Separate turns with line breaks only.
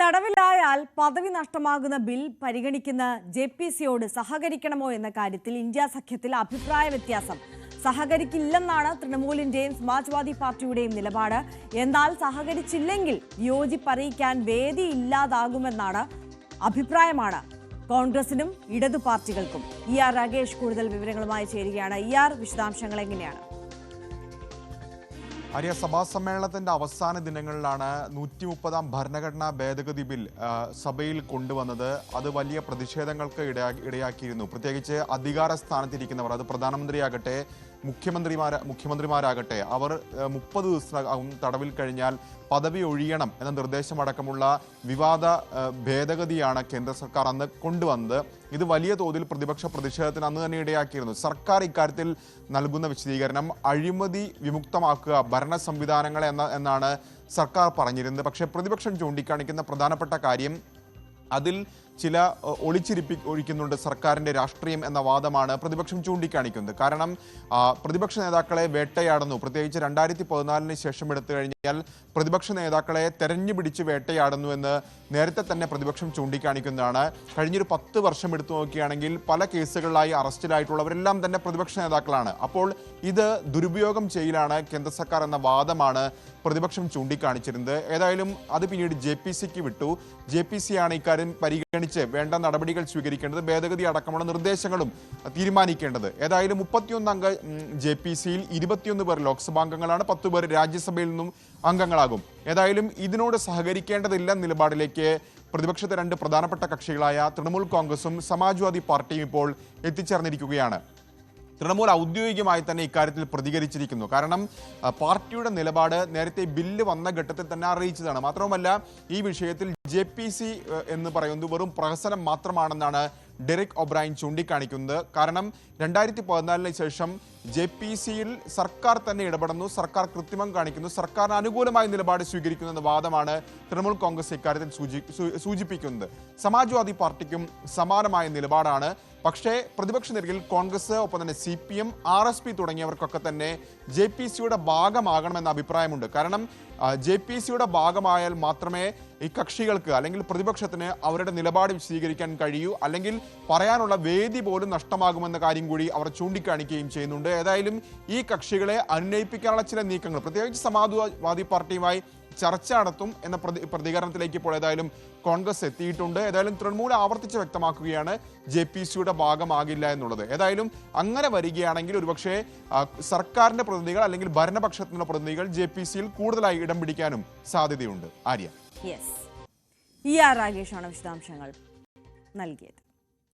തടവിലായാൽ പദവി നഷ്ടമാകുന്ന ബിൽ പരിഗണിക്കുന്ന ജെ പി സിയോട് സഹകരിക്കണമോ എന്ന കാര്യത്തിൽ ഇന്ത്യ സഖ്യത്തിൽ അഭിപ്രായ വ്യത്യാസം. സഹകരിക്കില്ലെന്നാണ് തൃണമൂലിന്റെയും സമാജ്വാദി പാർട്ടിയുടെയും നിലപാട്. എന്നാൽ സഹകരിച്ചില്ലെങ്കിൽ വിയോജിപ്പറിയിക്കാൻ വേദി ഇല്ലാതാകുമെന്നാണ് അഭിപ്രായമാണ് കോൺഗ്രസിനും ഇടതു പാർട്ടികൾക്കും. ഇ ആർ രാകേഷ് കൂടുതൽ വിവരങ്ങളുമായി ചേരുകയാണ്. ഇ ആർ വിശദാംശങ്ങൾ എങ്ങനെയാണ്?
ആര്യ സഭാ സമ്മേളനത്തിന്റെ അവസാന ദിനങ്ങളിലാണ് നൂറ്റി മുപ്പതാം ഭരണഘടനാ ഭേദഗതി ബിൽ സഭയിൽ കൊണ്ടുവന്നത്. അത് വലിയ പ്രതിഷേധങ്ങൾക്ക് ഇടയാ ഇടയാക്കിയിരുന്നു. പ്രത്യേകിച്ച് അധികാര സ്ഥാനത്തിരിക്കുന്നവർ അത് പ്രധാനമന്ത്രിയാകട്ടെ മുഖ്യമന്ത്രിമാര മുഖ്യമന്ത്രിമാരാകട്ടെ അവർ മുപ്പത് ദിവസത്തിനകം തടവിൽ കഴിഞ്ഞാൽ പദവി ഒഴിയണം എന്ന നിർദ്ദേശമടക്കമുള്ള വിവാദ ഭേദഗതിയാണ് കേന്ദ്ര സർക്കാർ അന്ന് കൊണ്ടുവന്നത്. ഇത് വലിയ തോതിൽ പ്രതിപക്ഷ പ്രതിഷേധത്തിന് അന്ന് തന്നെ ഇടയാക്കിയിരുന്നു. സർക്കാർ ഇക്കാര്യത്തിൽ നൽകുന്ന വിശദീകരണം അഴിമതി വിമുക്തമാക്കുക ഭരണ സംവിധാനങ്ങളെ എന്ന എന്നാണ് സർക്കാർ പറഞ്ഞിരുന്നത്. പക്ഷേ പ്രതിപക്ഷം ചൂണ്ടിക്കാണിക്കുന്ന പ്രധാനപ്പെട്ട കാര്യം അതിൽ ചില ഒളിച്ചിരിപ്പി ഒഴിക്കുന്നുണ്ട് സർക്കാരിന്റെ രാഷ്ട്രീയം എന്ന വാദമാണ് പ്രതിപക്ഷം ചൂണ്ടിക്കാണിക്കുന്നത്. കാരണം പ്രതിപക്ഷ നേതാക്കളെ വേട്ടയാടുന്നു. പ്രത്യേകിച്ച് രണ്ടായിരത്തി പതിനാലിന് ശേഷം എടുത്തു കഴിഞ്ഞാൽ പ്രതിപക്ഷ നേതാക്കളെ തെരഞ്ഞു പിടിച്ച് വേട്ടയാടുന്നു എന്ന് നേരത്തെ തന്നെ പ്രതിപക്ഷം ചൂണ്ടിക്കാണിക്കുന്നതാണ്. കഴിഞ്ഞൊരു പത്ത് വർഷം എടുത്തു നോക്കുകയാണെങ്കിൽ പല കേസുകളിലായി അറസ്റ്റിലായിട്ടുള്ളവരെല്ലാം തന്നെ പ്രതിപക്ഷ നേതാക്കളാണ്. അപ്പോൾ ഇത് ദുരുപയോഗം ചെയ്യലാണ് കേന്ദ്ര സർക്കാർ എന്ന വാദമാണ് പ്രതിപക്ഷം ചൂണ്ടിക്കാണിച്ചിരുന്നത്. ഏതായാലും അത് പിന്നീട് ജെ പി സിക്ക് വിട്ടു. ജെ പി സി ആണ് ഇക്കാര്യം പരിഗണിച്ച് വേണ്ട നടപടികൾ സ്വീകരിക്കേണ്ടത് ഭേദഗതി അടക്കമുള്ള നിർദ്ദേശങ്ങളും തീരുമാനിക്കേണ്ടത്. ഏതായാലും മുപ്പത്തിയൊന്ന് അംഗ ജെ പി സിയിൽ ഇരുപത്തിയൊന്ന് പേർ ലോക്സഭാംഗങ്ങളാണ് പത്ത് പേർ രാജ്യസഭയിൽ നിന്നും അംഗങ്ങളാകും. ഏതായാലും ഇതിനോട് സഹകരിക്കേണ്ടതില്ല നിലപാടിലേക്ക് പ്രതിപക്ഷത്തെ രണ്ട് പ്രധാനപ്പെട്ട കക്ഷികളായ തൃണമൂൽ കോൺഗ്രസും സമാജ്വാദി പാർട്ടിയും ഇപ്പോൾ എത്തിച്ചേർന്നിരിക്കുകയാണ്. തൃണമൂൽ ഔദ്യോഗികമായി തന്നെ ഇക്കാര്യത്തിൽ പ്രതികരിച്ചിരിക്കുന്നു. കാരണം പാർട്ടിയുടെ നിലപാട് നേരത്തെ ബില്ല് വന്ന ഘട്ടത്തിൽ തന്നെ അറിയിച്ചതാണ്. മാത്രവുമല്ല ഈ വിഷയത്തിൽ ജെ എന്ന് പറയുന്നത് വെറും പ്രഹസനം മാത്രമാണെന്നാണ് ഡെറിക് ഒബ്രൈൻ ചൂണ്ടിക്കാണിക്കുന്നത്. കാരണം രണ്ടായിരത്തി പതിനാലിന് ശേഷം ജെ പി സിയിൽ സർക്കാർ തന്നെ ഇടപെടുന്നു. സർക്കാർ കൃത്രിമം കാണിക്കുന്നു. സർക്കാരിന് അനുകൂലമായ നിലപാട് സ്വീകരിക്കുന്നു എന്ന വാദമാണ് തൃണമൂൽ കോൺഗ്രസ് ഇക്കാര്യത്തിൽ സൂചി സൂചിപ്പിക്കുന്നത്. സമാജ്വാദി പാർട്ടിക്കും സമാനമായ നിലപാടാണ്. പക്ഷേ പ്രതിപക്ഷ നിരയിൽ കോൺഗ്രസ് ഒപ്പം തന്നെ C P M R S P തുടങ്ങിയവർക്കൊക്കെ തന്നെ ജെ പി സിയുടെ ഭാഗമാകണമെന്ന അഭിപ്രായമുണ്ട്. കാരണം ജെ പി സിയുടെ ഭാഗമായാൽ മാത്രമേ ഈ കക്ഷികൾക്ക് അല്ലെങ്കിൽ പ്രതിപക്ഷത്തിന് അവരുടെ നിലപാട് വിശദീകരിക്കാൻ കഴിയൂ അല്ലെങ്കിൽ പറയാനുള്ള വേദി പോലും നഷ്ടമാകുമെന്ന കാര്യം കൂടി അവർ ചൂണ്ടിക്കാണിക്കുകയും ചെയ്യുന്നുണ്ട്. ഏതായാലും ഈ കക്ഷികളെ അനുനയിപ്പിക്കാനുള്ള ചില നീക്കങ്ങൾ പ്രത്യേകിച്ച് സമാജ്വാദി പാർട്ടിയുമായി ചർച്ച നടത്തും എന്ന പ്രതി പ്രതികരണത്തിലേക്ക് ഇപ്പോൾ ഏതായാലും കോൺഗ്രസ് എത്തിയിട്ടുണ്ട്. ഏതായാലും തൃണമൂൽ ആവർത്തിച്ച് വ്യക്തമാക്കുകയാണ് ജെ പി സിയുടെ ഭാഗമാകില്ല എന്നുള്ളത്. ഏതായാലും അങ്ങനെ വരികയാണെങ്കിൽ ഒരുപക്ഷെ സർക്കാരിന്റെ പ്രതിനിധികൾ അല്ലെങ്കിൽ ഭരണപക്ഷത്തിനുള്ള പ്രതിനിധികൾ ജെ പി സിയിൽ കൂടുതലായി ഇടം പിടിക്കാനും സാധ്യതയുണ്ട്. ആര്യ.
യെസ് ഇ ആർ രാഗേഷാണ് വിശദാംശങ്ങൾ നൽകിയത്.